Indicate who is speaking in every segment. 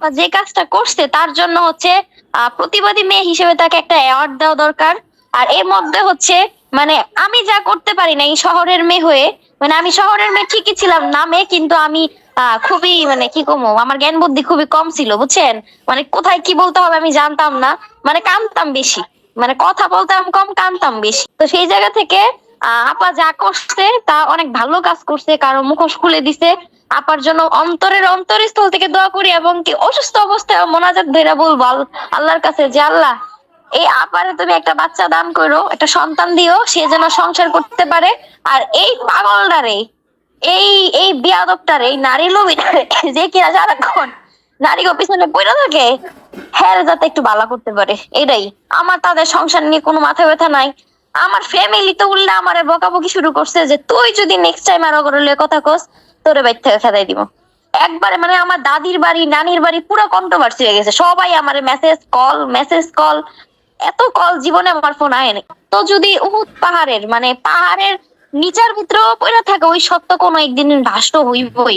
Speaker 1: আপা যে কাজটা করছে তার জন্য হচ্ছে প্রতিবাদী মেয়ে হিসেবে তাকে একটা অ্যাওয়ার্ড দেওয়া দরকার। আর এর মধ্যে হচ্ছে মানে আমি যা করতে পারি না এই শহরের মেয়ে হয়ে মানে আমি শহরের মেয়ে ঠিকই ছিলাম নামে কিন্তু আমি খুবই মানে কি কমো, আমার জ্ঞান বুদ্ধি খুবই কম ছিল, বুঝছেন? মানে কোথায় কি বলতে হবে আমি জানতাম না মানে কানতাম বেশি মানে কথা বলতাম কম কানতাম বেশি। তো সেই জায়গা থেকে আপা যা করছে তা অনেক ভালো কাজ করছে, কারও মুখোশ খুলে দিছে আপার জন্য অন্তরের অন্তরস্থল থেকে দোয়া করি এবং কি অসুস্থ অবস্থায় মোনাজাত ধরে বলব আল- আল্লাহর কাছে যে আল্লাহ, এই আপারে তুমি একটা বাচ্চা দান করো, একটা সন্তান দিও, সে যেন সংসার করতে পারে। আর এই পাগলটারে, এই এই বিয়াদবটারে, এই নারী লোভিটারে যে কিনা সারাক্ষণ নারী পিছনে পড়ে থাকে হ্যাঁ যাতে একটু ভালো করতে পারে। এটাই। আমার তাদের সংসার নিয়ে কোনো মাথা ব্যথা নাই। আমার ফ্যামিলি তো উল্লে আমারে বকাবকি শুরু করছে যে, তুই যদি নেক্সট টাইম আরও করলে কথা কস তোরে বাইর থেকে দিব। একবারে মানে আমার দাদির বাড়ি, নানির বাড়ি পুরো কন্ট্রোভার্সি হয়ে গেছে। সবাই আমারে মেসেজ কল মেসেজ কল এত কল জীবনে আমার ফোন আয়নি তো যদি উহুদ পাহাড়ের মানে পাহাড়ের নিচার ভিতরেও পড়ে থাকে, ওই সত্য কোনো একদিন ভাষ্ট হইবই।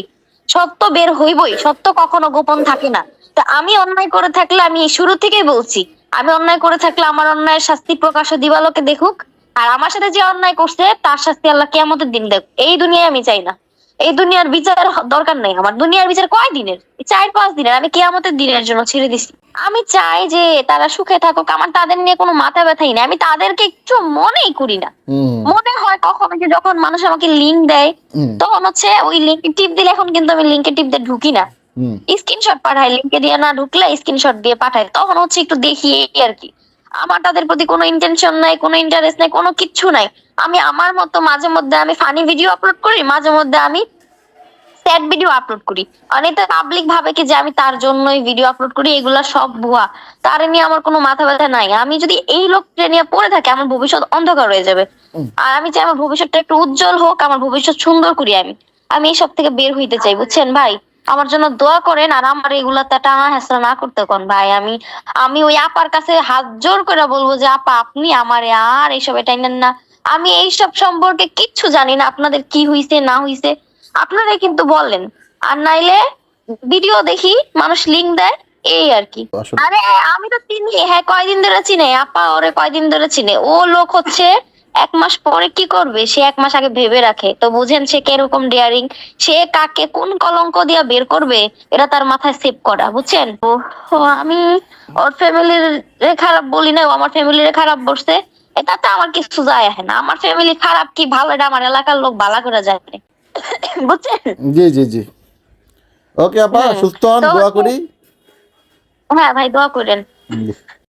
Speaker 1: সত্য বের হইবই। সত্য কখনো গোপন থাকে না। তা আমি অন্যায় করে থাকলে আমি শুরু থেকেই বলছি, আমি অন্যায় করে থাকলে আমার অন্যায়ের শাস্তি প্রকাশ দিবালোকে দেখুক। আর আমার সাথে যে অন্যায় করছে, তার শাস্তি আল্লাহ কেমতের দিন দেখ এই দুনিয়ায় আমি চাই না। এই দুনিয়ার বিচার দরকার নাই আমার। দুনিয়ার বিচার কয় দিনের? চার পাঁচ দিনের। আমি কেয়ামতের দিনের জন্য ছেড়ে দিছি। আমি চাই যে তারা সুখে থাকুক। আমার তাদের নিয়ে কোনো মাথা ব্যথাই নেই। আমি তাদেরকে একটু মনেই করি না। মনে হয় কখনো যে যখন মানুষ আমাকে লিঙ্ক দেয় তখন হচ্ছে ওই লিঙ্কে টিপ দিলে এখন কিন্তু আমি লিঙ্কে টিপ দিয়ে ঢুকি না। স্ক্রিনশট পাঠাই লিঙ্কে দিয়ে না ঢুকলে স্ক্রিনশট দিয়ে পাঠাই তখন হচ্ছে একটু দেখি আর কি। আমার তাদের প্রতি কোনো ইন্টেনশন নাই কোনো ইন্টারেস্ট নাই কোনো কিচ্ছু নাই। আমি আমার মতো মাঝে মধ্যে আমি ফানি ভিডিও আপলোড করি মাঝে মধ্যে আমি স্যাড ভিডিও আপলোড করি। অনেকটা পাবলিক ভাবে কি যে আমি তার জন্যই ভিডিও আপলোড করি এগুলা সব ভুয়া। তার নিয়ে আমার কোনো মাথা ব্যথা নাই। আমি যদি এই লোকটা নিয়ে পড়ে থাকি আমার ভবিষ্যৎ অন্ধকার হয়ে যাবে। আর আমি চাই আমার ভবিষ্যৎটা একটু উজ্জ্বল হোক আমার ভবিষ্যৎ সুন্দর করি আমি। আমি এইসব থেকে বের হইতে চাই বুঝছেন ভাই? আমার জন্য দোয়া করেন আর আমার এগুলাতে টানা হেসরা না করতে কোন ভাই। আমি আমি ওই আপার কাছে হাত জোর করে বলব যে আপা আপনি আমারে আর এইসব এটাই নেন না। আমি এইসব সম্পর্কে কিচ্ছু জানি না আপনাদের কি হইছে না হইছে। আপনারা কিন্তু বলেন। আর নাইলে ভিডিও দেখি মানুষ লিঙ্ক দেয় এই আর কি। আরে আমি তো চিনি। হ্যাঁ কয়দিন ধরে চিনে। আপা ওরে কয়দিন ধরে চিনে। ও লোক হচ্ছে এক মাস পরে কি করবে? সে এক মাস আগে ভেবে রাখে। তো বুঝেন সে কীরকম ডেয়ারিং সে কাকে কোন কলঙ্ক দিয়া বের করবে এটা তার মাথায় সেভ করা বুঝছেন? আমি ওর ফ্যামিলির খারাপ বলি না ও আমার ফ্যামিলির খারাপ বসছে এটাতে আমার কিছু যায় আসে না। আমার ফ্যামিলি খারাপ কি ভালো? এটা আমার এলাকার লোক ভালো করে যায়। বুঝছেন?
Speaker 2: জি জি জি। ওকে আপা সুস্থ হন দোয়া করি।
Speaker 1: হ্যাঁ ভাই দোয়া করেন।